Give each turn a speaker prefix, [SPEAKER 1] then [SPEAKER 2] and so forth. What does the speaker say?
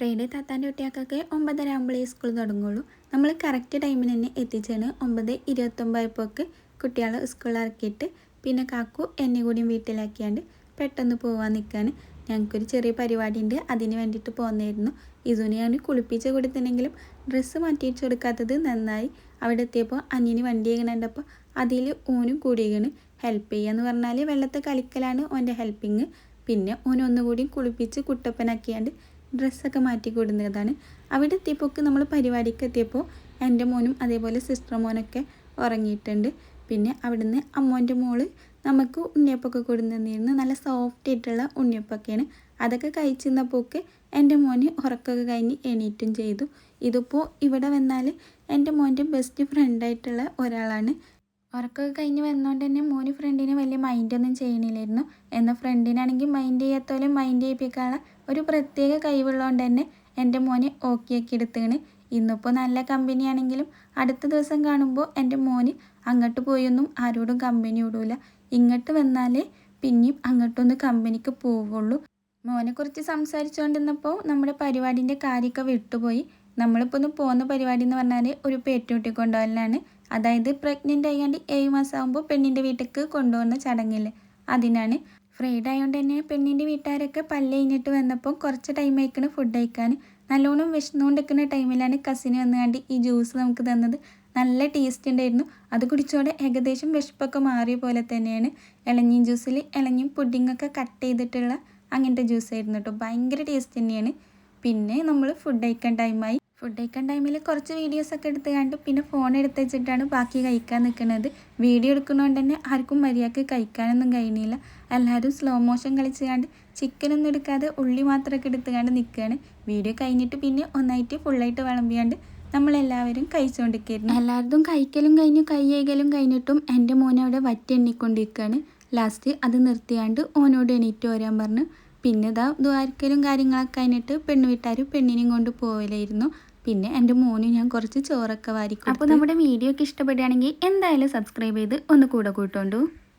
[SPEAKER 1] Friday താത്താന്റെ കുട്ടികൾക്കൊക്കെ ഒമ്പതര ആകുമ്പോഴേ സ്കൂൾ തുടങ്ങുള്ളൂ. നമ്മൾ കറക്റ്റ് ടൈമിന് തന്നെ എത്തിച്ചാണ്. ഒമ്പത് ഇരുപത്തൊമ്പതായപ്പോൾക്ക് കുട്ടികളെ സ്കൂളിൽ ഇറക്കിയിട്ട് പിന്നെ കാക്കു എന്നെ കൂടിയും വീട്ടിലാക്കിയാണ്ട് പെട്ടെന്ന് പോകാൻ നിൽക്കാൻ ഞങ്ങൾക്കൊരു ചെറിയ പരിപാടി ഉണ്ട് അതിന് വേണ്ടിയിട്ട് പോകുന്നതായിരുന്നു ഇതുവിനെ ഞാൻ കുളിപ്പിച്ച് കൊടുത്തിട്ടുണ്ടെങ്കിലും ഡ്രസ്സ് മാറ്റിയിട്ട് കൊടുക്കാത്തത് നന്നായി. അവിടെ എത്തിയപ്പോൾ അനിയന് വണ്ടി കണ്ടപ്പോൾ അതിൽ ഓനും കൂടിയാണ് ഹെൽപ്പ് ചെയ്യുക പറഞ്ഞാൽ വെള്ളത്തെ കളിക്കലാണ് ഓന്റെ ഹെൽപ്പിങ് പിന്നെ ഓനൊന്നുകൂടി കുളിപ്പിച്ച് കുട്ടപ്പനാക്കിയാണ്ട് ഡ്രസ്സൊക്കെ മാറ്റി കൊടുക്കുന്നതാണ് അവിടെ എത്തിയപ്പോൾ നമ്മൾ പരിപാടിക്ക് എത്തിയപ്പോൾ എന്റെ മോനും അതേപോലെ സിസ്റ്റർ മോനൊക്കെ ഉറങ്ങിയിട്ടുണ്ട്. പിന്നെ അവിടുന്ന് അമ്മോന്റെ മോൾ നമുക്ക് ഉണ്ണിയപ്പൊക്കെ കൊടുന്നിരുന്നു നല്ല സോഫ്റ്റ് ആയിട്ടുള്ള ഉണ്ണിയപ്പൊക്കെയാണ് അതൊക്കെ കഴിച്ചിരുന്നപ്പോക്ക് എന്റെ മോന് ഉറക്കമൊക്കെ കഴിഞ്ഞ് എണീറ്റും ചെയ്തു. ഇതിപ്പോൾ ഇവിടെ വന്നാൽ എന്റെ മോന്റെ ബെസ്റ്റ് ഫ്രണ്ടായിട്ടുള്ള ഒരാളാണ്. ഉറക്കമൊക്കെ കഴിഞ്ഞ് വന്നുകൊണ്ട് തന്നെ മോന് ഫ്രണ്ടിനെ വലിയ മൈൻഡൊന്നും ചെയ്യണില്ലായിരുന്നു. എന്നാൽ ഫ്രണ്ടിനാണെങ്കിൽ മൈൻഡ് ചെയ്യാത്തോലെ മൈൻഡ് ചെയ്യിപ്പിക്കാനുള്ള ഒരു പ്രത്യേക കഴിവുള്ളതുകൊണ്ട് തന്നെ എന്റെ മോനെ ഓക്കെ ആക്കി എടുത്തേണ് ഇന്നിപ്പോൾ നല്ല കമ്പനിയാണെങ്കിലും അടുത്ത ദിവസം കാണുമ്പോൾ എന്റെ മോന് അങ്ങോട്ട് പോയൊന്നും ആരോടും കമ്പനി വിടൂല ഇങ്ങോട്ട് വന്നാലേ പിന്നെയും അങ്ങോട്ടൊന്ന് കമ്പനിക്ക് പോവുള്ളൂ. മോനെക്കുറിച്ച് സംസാരിച്ചുകൊണ്ടിരുന്നപ്പോൾ നമ്മുടെ പരിപാടിന്റെ കാര്യമൊക്കെ വിട്ടുപോയി. നമ്മളിപ്പോൾ ഒന്ന് പോകുന്ന പരിപാടി എന്ന് പറഞ്ഞാൽ ഒരു പേറ്റുകുട്ടി അതായത് പ്രഗ്നന്റ് ആയാണ്ട് ഏഴ് മാസം ആകുമ്പോൾ പെണ്ണിന്റെ വീട്ടിലേക്ക് കൊണ്ടുവന്ന ചടങ്ങില്ലേ അതിനാണ് ഫ്രൈഡ് ആയതുകൊണ്ട് തന്നെ പെണ്ണിന്റെ വീട്ടുകാരൊക്കെ പല്ല് കഴിഞ്ഞിട്ട് വന്നപ്പോൾ കുറച്ച് ടൈം ആയിക്കണ് ഫുഡ് കഴിക്കാൻ നല്ലോണം വിഷന്നുകൊണ്ടിരിക്കുന്ന ടൈമിലാണ് കസിന് വന്നുകൊണ്ട് ഈ ജ്യൂസ് നമുക്ക് തന്നത്. നല്ല ടേസ്റ്റ് ഉണ്ടായിരുന്നു അത് കുടിച്ചോടെ ഏകദേശം വിശപ്പൊക്കെ മാറിയ പോലെ തന്നെയാണ്. ഇളഞ്ഞീം ജ്യൂസിൽ ഇളഞ്ഞിയും പുഡിങ്ങൊക്കെ കട്ട് ചെയ്തിട്ടുള്ള അങ്ങനത്തെ ജ്യൂസ് ആയിരുന്നു കേട്ടോ ഭയങ്കര ടേസ്റ്റ് തന്നെയാണ്. പിന്നെ നമ്മൾ ഫുഡ് കഴിക്കാൻ ടൈമായി ഫുഡ് കഴിക്കാൻ ടൈമിൽ കുറച്ച് വീഡിയോസൊക്കെ എടുത്ത് കണ്ട് പിന്നെ ഫോൺ എടുത്ത് വെച്ചിട്ടാണ് ബാക്കി കഴിക്കാൻ നിൽക്കുന്നത് വീഡിയോ എടുക്കുന്നതുകൊണ്ട് തന്നെ ആർക്കും മര്യാദയ്ക്ക് കഴിക്കാനൊന്നും കഴിയുന്നില്ല. എല്ലാവരും സ്ലോ മോഷൻ കളിച്ച് കണ്ട് ചിക്കനൊന്നും എടുക്കാതെ ഉള്ളി മാത്രമൊക്കെ എടുത്ത് കണ്ട് നിൽക്കുകയാണ് വീഡിയോ കഴിഞ്ഞിട്ട് പിന്നെ ഒന്നായിട്ട് ഫുള്ളായിട്ട് വിളമ്പിയാണ്ട് നമ്മളെല്ലാവരും കഴിച്ചുകൊണ്ടിരിക്കുന്നു എല്ലാവരും കഴിക്കലും കഴിഞ്ഞു കൈ കൈകലും കഴിഞ്ഞിട്ടും എന്റെ മോനെ അവിടെ വറ്റി എണ്ണിക്കൊണ്ടിരിക്കുകയാണ് ലാസ്റ്റ് അത് നിർത്തിയാണ്ട് ഓനോട് എണീറ്റ് വരാൻ പറഞ്ഞു. പിന്നെ ഇതാ ദ്വാരക്കലും കാര്യങ്ങളൊക്കെ കഴിഞ്ഞിട്ട് പെണ്ണ് വിട്ടാരും പെണ്ണിനെയും കൊണ്ട് പോവലായിരുന്നു. പിന്നെ എന്റെ മോന് ഞാൻ കുറച്ച് ചോറൊക്കെ വാരിക്കും അപ്പോൾ നമ്മുടെ വീഡിയോ ഒക്കെ ഇഷ്ടപ്പെടുകയാണെങ്കിൽ എന്തായാലും സബ്സ്ക്രൈബ് ചെയ്ത് ഒന്ന് കൂടെ കൂട്ടോണ്ടു.